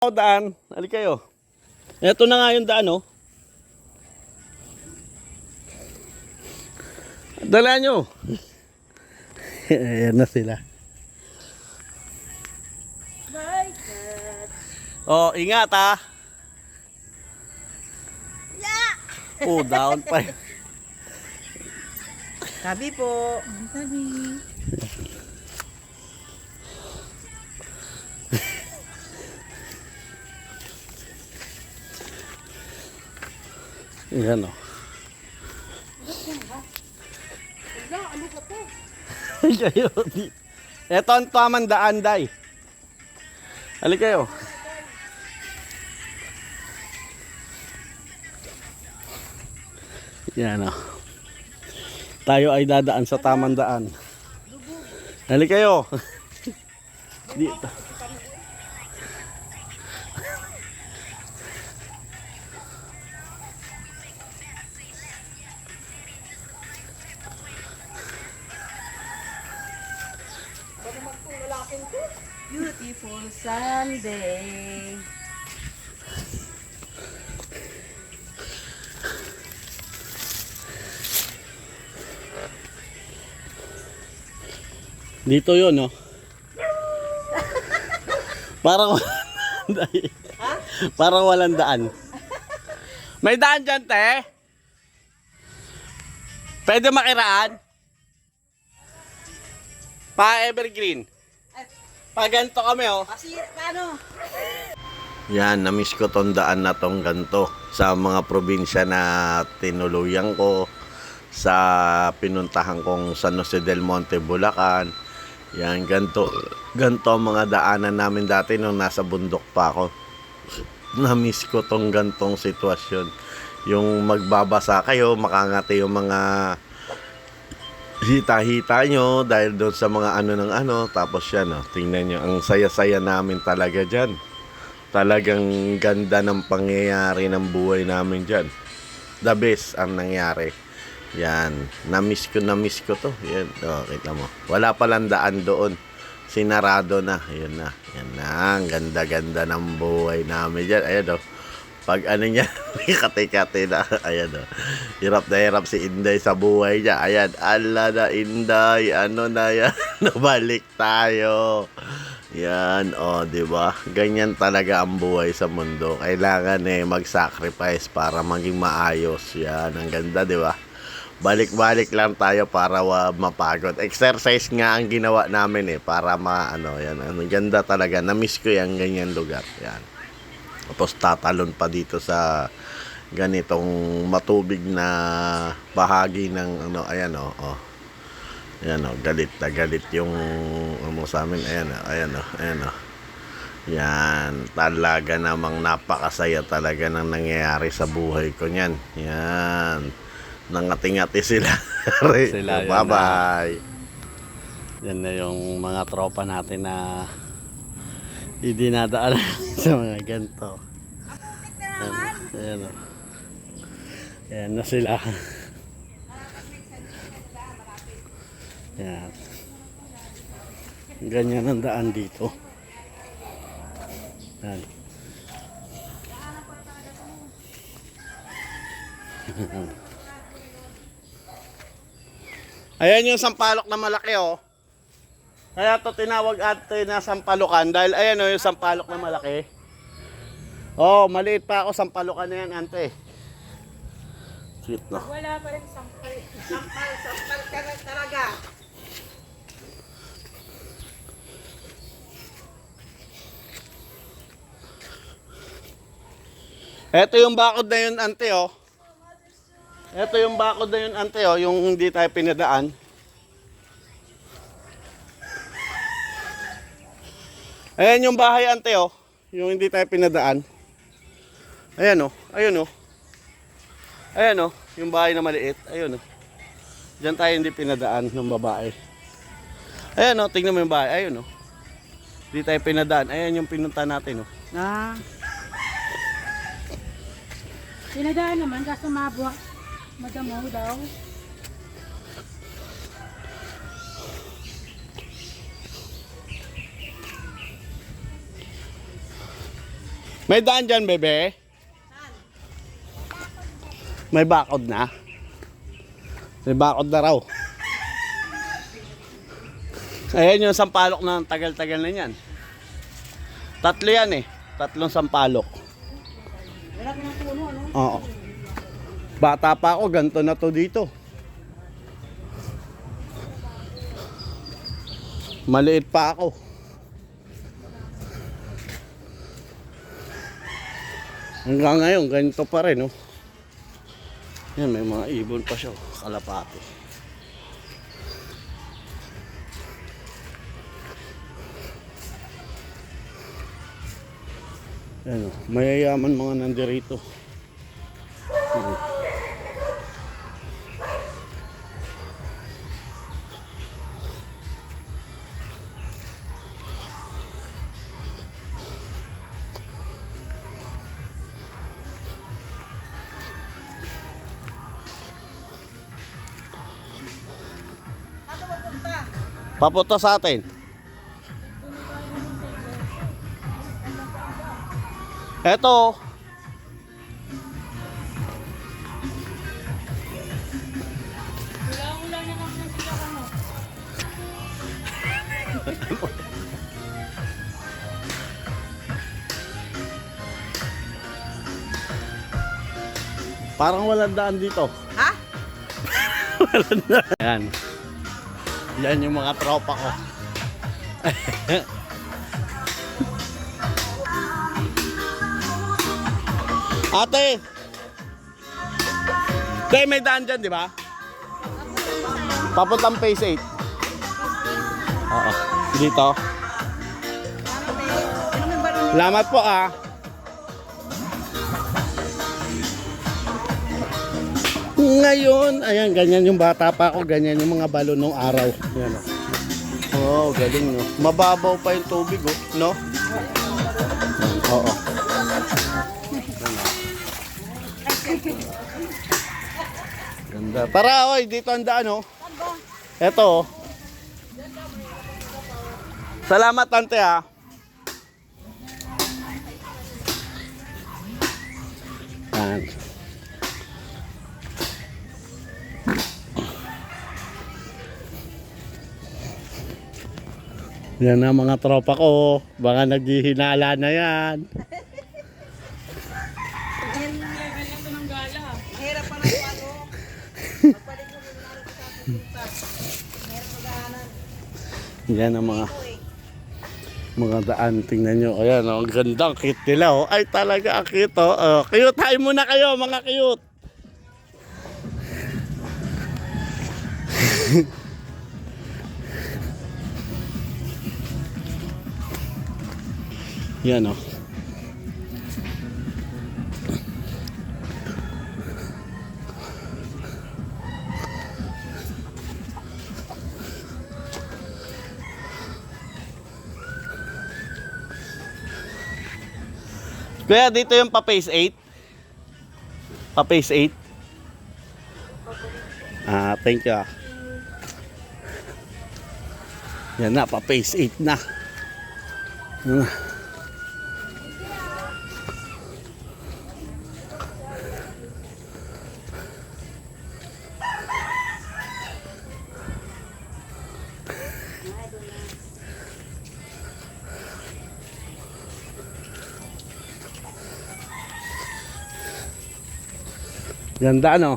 O, daan. Halik kayo. Ito na nga yung daan, oh. Dala nyo. Ayan na sila. Oh, ingat ha. Yeah! Oh, down pa. Sabi po. Sabi. Yan oh. Ka to? kayo. Ito ang tamang daan, day. Halik kayo. Yan oh. Tayo ay dadaan sa tamang daan. Halik kayo. Dito. Beautiful Sunday. Dito yun, no? Parang walang daan. Parang walang daan. May daan dyan, te? Pwede makiraan? Pa evergreen. Pa ganito kami, oh. Kasi, paano? Yan, namiss ko tong daan na tong ganto sa mga probinsya na tinuluyan ko sa pinuntahan kong San Jose del Monte, Bulacan. Yan, ganto, ganto ang mga daanan namin dati nung nasa bundok pa ako. Namiss ko tong gantong sitwasyon. Yung magbabasa kayo, makangati yung mga hita-hita nyo dahil doon sa mga ano ng ano. Tapos yan, oh, tingnan nyo, ang saya-saya namin talaga dyan talagang ganda ng pangyayari ng buhay namin dyan. The best ang nangyari. Yan. Na-miss ko, na-miss ko to. Yan. O, kita mo. Wala palang daan doon. Sinarado na. Yan na. Yan na. Ang ganda-ganda ng buhay namin dyan. Ayan o. Pag ano niya, may kate-kate na. Ayan o. Hirap na hirap si Inday sa buhay niya. Ayan. Ala na Inday. Ano na yan? Nabalik tayo. Yan, oh, 'di ba? Ganyan talaga ang buhay sa mundo. Kailangan eh mag-sacrifice para maging maayos. Yan, ang ganda, 'di ba? Balik-balik lang tayo para wa mapagod. Exercise nga ang ginawa namin eh para ma ano, yan. Ang ganda talaga. Na-miss ko yung ganyan lugar. Yan. Tapos tatalon pa dito sa ganitong matubig na bahagi ng ano, ayan oh, oh. Ayan o, galit na galit yung ano sa amin. Ayan o, ayan o, ayan o. Yan, talaga namang napakasaya talaga ng nangyayari sa buhay ko niyan. Yan. Nangati-ngati sila. Sila, Bye-bye. Yan na yung mga tropa natin na idinadaan sa mga ganito. Yan, ayan o. Ayan na sila. Yan. Ganyan ang daan dito. Yan. Ayan yung sampalok na malaki oh. Kaya to tinawag ate na sampalukan dahil ayan oh yung sampalok na malaki. Oh, maliit pa ako sampalukan na yan ante. Cute no. Wala pa rin sampal. Sampal, sampal ka na talaga. Ito yung bakod na yun ante oh. Ito yung bakod na yun ante oh, yung hindi tayo pinadaan. Ayan yung bahay ante oh, yung hindi tayo pinadaan. Ayan oh, ayun oh. Ayan oh, yung bahay na maliit, ayun oh. Diyan tayo hindi pinadaan ng babae. Ayan oh, tingnan mo yung bahay, ayun oh. Hindi tayo pinadaan, ayan yung pinunta natin oh. Ah. Pinadaan naman kaso mabwa. Madamo daw. May daan dyan, bebe? May bakod na? May bakod na raw. Ayan yung sampalok na tagal-tagal na yan. Tatlo yan eh. Tatlong sampalok. Wala ka ng puno, ano? Oo. Bata pa ako, ganito na to dito. Maliit pa ako. Hanggang ngayon, ganito pa rin, oh. Yan, may mga ibon pa siya, oh. kalapati. Yan, oh. mayayaman mga nandirito. Papunta sa atin. Eto. Parang walang daan dito. Ha? walang daan. Yan. Yan yung mga tropa ko. Ate! Day, may daan dyan, di ba? Papuntang phase 8. Oo. Dito. Salamat po ah. Ngayon, ayan, ganyan yung bata pa ako, ganyan yung mga balon nung araw. Ayan o. Oh, galing no. Mababaw pa yung tubig oh, no? Oo. Ganda. Tara, oy, dito ang daan oh. Eto oh. Salamat, tante ah. Yan na mga tropa ko. Baka naghihinala na yan. Yan ang mga mga daan. Tingnan nyo. Ayan, oh, ang gandang cute nila. Oh. Ay, talaga ang cute. Oh. Oh, cute, hi muna kayo, mga cute. Yan, oh. Kaya dito yung pa phase 8. Pa phase 8. Ah, thank you. ah. Yan na, pa phase 8 na. Yan na. Ganda no?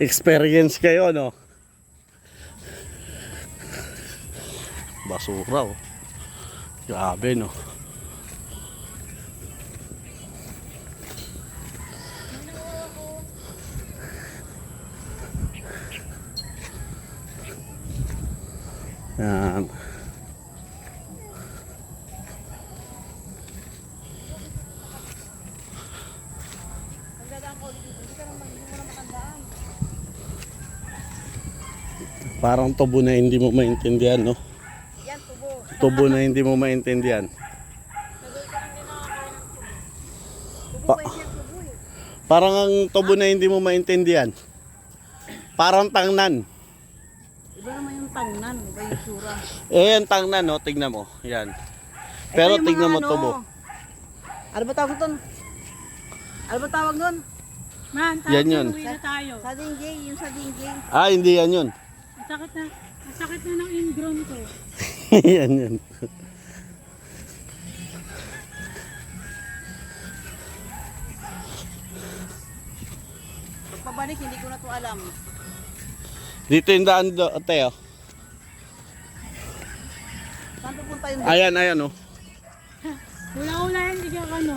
Experience kayo no? Basura oh. Grabe no? Yan. Parang tubo na hindi mo maintindihan, no? Yan, tubo. Tubo na hindi mo maintindihan. Pa- parang ang tubo na hindi mo maintindihan. Parang tangnan. Iba naman yung tangnan. Iba yung sura. Eh, yung tangnan, no? Tignan mo. Yan. Pero tignan mo ano, tubo. Ano ba tawag nun? Ano ba tawag nun? Man, Yan tapos yun. uwi na tayo. Sa dinggay, yung sa dinggay. Ah, hindi yan yun. Ang sakit na, ang sakit na ng ingrown ko. yan yun. Pagpabalik, hindi ko na to alam. Dito yung daan do, ate, oh. Saan pupunta yung Ayan, ayan, oh. Hula-hula yan, hindi ka ano.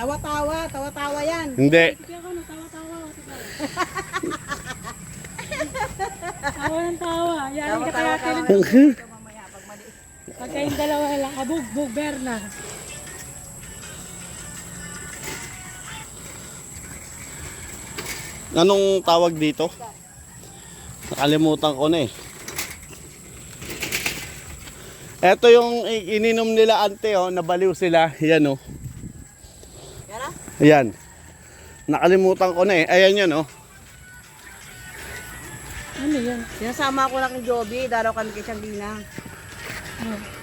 Tawa-tawa, tawa-tawa yan. Hindi. Tawa ng tawa. Yan, hindi ka kaya Tawa-tawa kailan. ka mamaya pag mali. Pag kayong dalawa lang, kabug-bug, Berna. Anong tawag dito? Nakalimutan ko na eh. Ito yung ininom nila ante oh, nabaliw sila. Yan oh. Yan. Ayan. Nakalimutan ko na eh. Ayan yan oh. Ano yan? Sinasama ko lang ni Joby, daraw kami kay Shanglina. Oh.